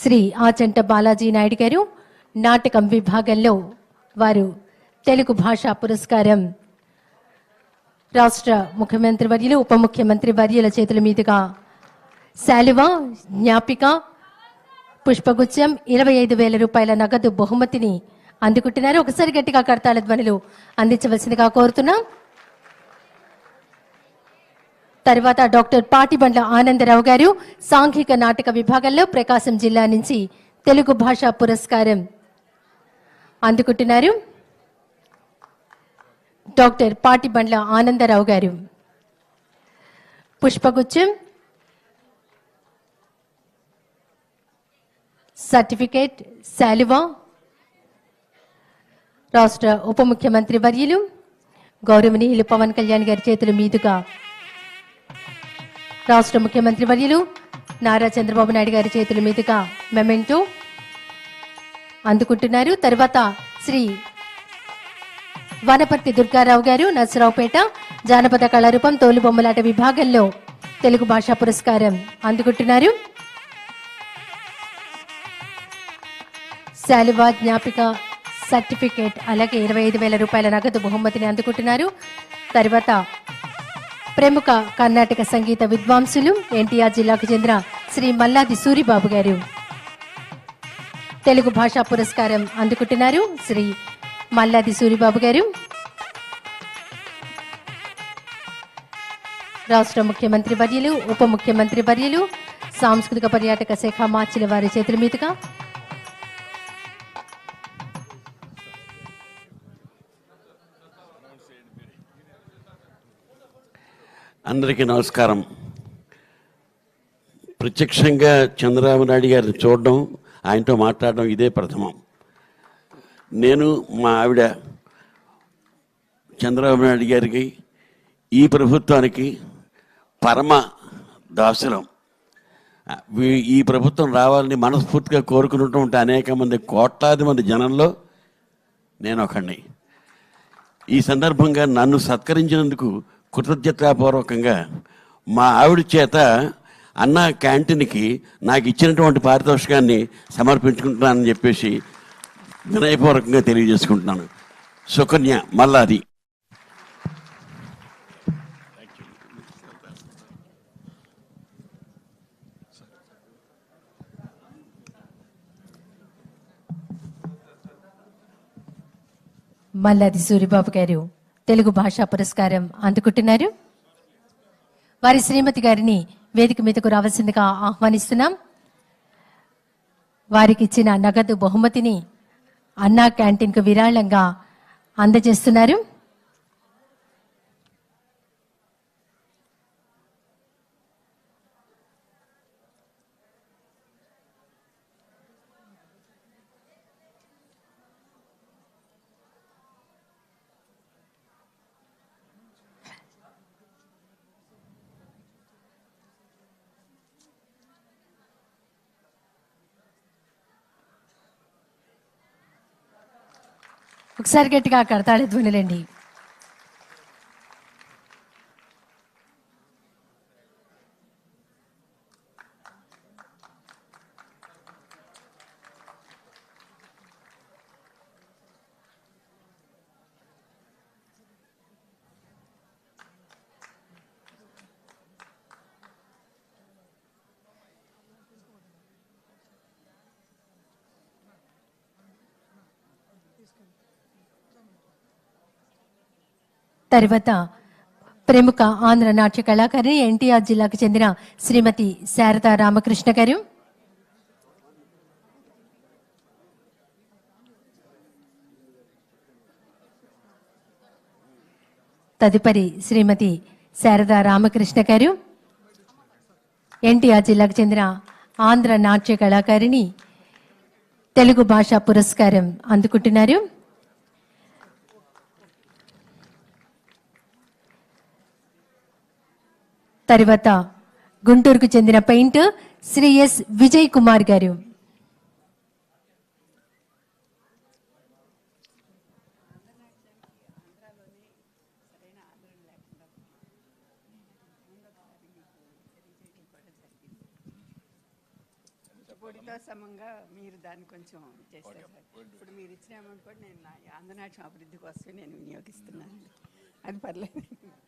శ్రీ ఆచంట బాలాజీ నాయుడు గారు నాటకం విభాగంలో వారు తెలుగు భాషా పురస్కారం రాష్ట్ర ముఖ్యమంత్రి వర్యులు ఉప ముఖ్యమంత్రి వర్యుల చేతుల మీదుగా శాలువ జ్ఞాపిక పుష్పగుచ్చం ఇరవై ఐదు వేల రూపాయల నగదు బహుమతిని అందుకుంటున్నారు. ఒకసారి గట్టిగా కడతాళ ధ్వనులు అందించవలసిందిగా కోరుతున్నాం. తర్వాత డాక్టర్ పాటిబండ్ల ఆనందరావు గారు సాంఘిక నాటక విభాగంలో ప్రకాశం జిల్లా నుంచి తెలుగు భాషా పురస్కారం అందుకుంటున్నారు. డాక్టర్ పాటిబండ్ల ఆనందరావు గారు. పుష్పగుచ్చం. సర్టిఫికేట్ శాలువా. రాష్ట్ర ఉప ముఖ్యమంత్రి వర్యులు. గౌరవనీయులు పవన్ కళ్యాణ్ గారి చేతుల మీదుగా రాష్ట్ర ముఖ్యమంత్రి వర్యులు నారా చంద్రబాబు నాయుడు గారి చేతుల మీదుగా మెమెంటో అందుకుంటున్నారు. తర్వాత శ్రీ వనపర్తి దుర్గారావు గారు నర్సరావుపేట జానపద కళారూపం తోలుబొమ్మలాట విభాగంలో తెలుగు భాషా పురస్కారం అందుకుంటున్నారు. శాలువా జ్ఞాపిక సర్టిఫికేట్ అలాగే ఇరవై ఐదు వేల రూపాయల నగదు బహుమతిని అందుకుంటున్నారు. తర్వాత ప్రముఖ కర్ణాటక సంగీత విద్వాంసులు ఎన్టీఆర్ జిల్లాకు చెందిన శ్రీ మల్లాది సూరిబాబు గారు. తెలుగు భాషా పురస్కారం అందుకుంటున్నారు శ్రీ మల్లాది సూరిబాబు గారు. రాష్ట్ర ముఖ్యమంత్రి వర్యులు ఉప ముఖ్యమంత్రి వర్యులు సాంస్కృతిక పర్యాటక శాఖ మార్చిన వారి చేతుల మీదుగా అందరికీ నమస్కారం. ప్రత్యక్షంగా చంద్రబాబు నాయుడు గారిని చూడడం ఆయనతో మాట్లాడడం ఇదే ప్రథమం. నేను మా ఆవిడ చంద్రబాబు నాయుడు గారికి ఈ ప్రభుత్వానికి పరమ దాసులం. ఈ ప్రభుత్వం రావాలని మనస్ఫూర్తిగా కోరుకుంటుంటే అనేక మంది కోట్లాది మంది జనంలో నేను ఒకడిని ఈ సందర్భంగా నన్ను సత్కరించినందుకు కృతజ్ఞతాపూర్వకంగా మా ఆవిడ చేత అన్న క్యాంటీన్కి నాకు ఇచ్చినటువంటి పారితోషికాన్ని సమర్పించుకుంటున్నానని చెప్పేసి వినయపూర్వకంగా తెలియజేసుకుంటున్నాను. సుకన్య మల్లాది. మల్లాది సూరిబాబు గారు తెలుగు భాషా పురస్కారం అందుకుంటున్నారు. వారి శ్రీమతి గారిని వేదిక మీదకు రావాల్సిందిగా ఆహ్వానిస్తున్నాం. వారికి ఇచ్చిన నగదు బహుమతిని అన్నా క్యాంటీన్కు విరాళంగా అందజేస్తున్నారు. ఒకసారి గట్టిగా కడతాళి ధ్వనులండి. తర్వాత ప్రముఖ ఆంధ్ర నాట్య కళాకారిణి ఎన్టీఆర్ జిల్లాకు చెందిన శ్రీమతి శారదా రామకృష్ణ గారు. తదుపరి శ్రీమతి శారదా రామకృష్ణ గారు. ఎన్టీఆర్ జిల్లాకు చెందిన ఆంధ్ర నాట్య కళాకారిణి తెలుగు భాషా పురస్కారం అందుకుంటున్నారు. తర్వాత గుంటూరుకు చెందిన పెయింటర్ శ్రీ ఎస్ విజయ్ కుమార్ గారు. పొడితో సమంగా మీరు దాన్ని కొంచెం చేస్తారు ఇప్పుడు మీరు ఇచ్చిన అమౌంట్ కూడా నేను నా అభివృద్ధి కోసం నేను వినియోగిస్తున్నాను. అది పర్లేదు.